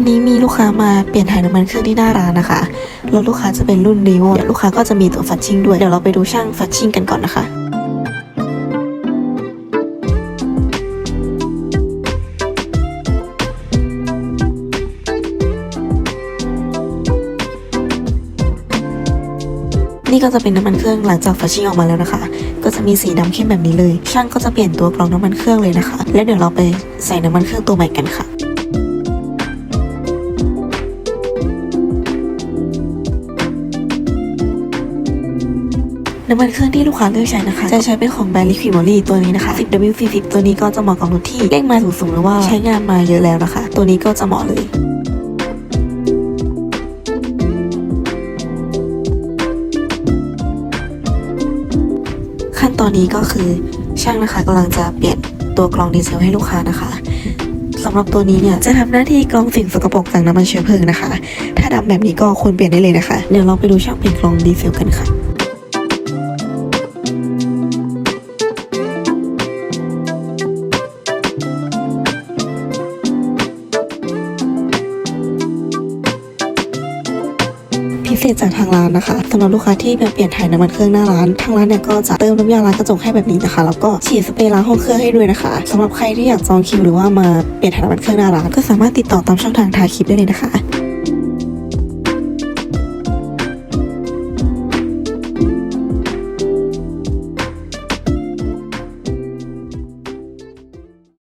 วันนี้มีลูกค้ามาเปลี่ยนถ่ายน้ำมันเครื่องที่หน้าร้านนะคะรถลูกค้าจะเป็นรุ่นรีโวเดี๋ยวลูกค้าก็จะมีตัวฟัดชิ่งด้วย เดี๋ยวเราไปดูช่างฟัดชิ่งกันก่อนนะคะนี่ก็จะเป็นน้ำมันเครื่องหลังจากฟัชชิ่งออกมาแล้วนะคะ ก็จะมีสีดำเข้มแบบนี้เลย ช่างก็จะเปลี่ยนตัวกรองน้ำมันเครื่องเลยนะคะ แล้วเดี๋ยวเราไปใส่น้ำมันเครื่องตัวใหม่กันค่ะ น้ำมันเครื่องที่ลูกค้าเลือกใช้นะคะ จะใช้เป็นของแบรนด์ Liquid Moly ตัวนี้นะคะ 10W40 ตัวนี้ก็จะเหมาะกับรถที่เร่งมาสูงๆหรือว่าใช้งานมาเยอะแล้วนะคะ ตัวนี้ก็จะเหมาะเลยขั้นตอนนี้ก็คือช่างนะคะกำลังจะเปลี่ยนตัวกรองดีเซลให้ลูกค้านะคะสำหรับตัวนี้เนี่ยจะทำหน้าที่กรองสิ่งสกปรกจากน้ำมันเชื้อเพลิงนะคะ ถ้าดำแบบนี้ก็ควรเปลี่ยนได้เลยนะคะ เดี๋ยวเราไปดูช่างเปลี่ยนกรองดีเซลกันค่ะ เศษจากทางร้านนะคะสำหรับลูกค้าที่มาเปลี่ยนถ่ายน้ำมันเครื่องหน้าร้าน ทางร้านเนี่ยก็จะเติมน้ำยาล้างกระจกให้แบบนี้นะคะ แล้วก็ฉีดสเปรย์ล้างห้องเครื่องให้ด้วยนะคะสำหรับใครที่อยากจองคิวหรือว่ามาเปลี่ยนถ่ายน้ำมันเครื่องหน้าร้านก็สามารถติดต่อตามช่องทางทาคลิปได้เลยนะคะ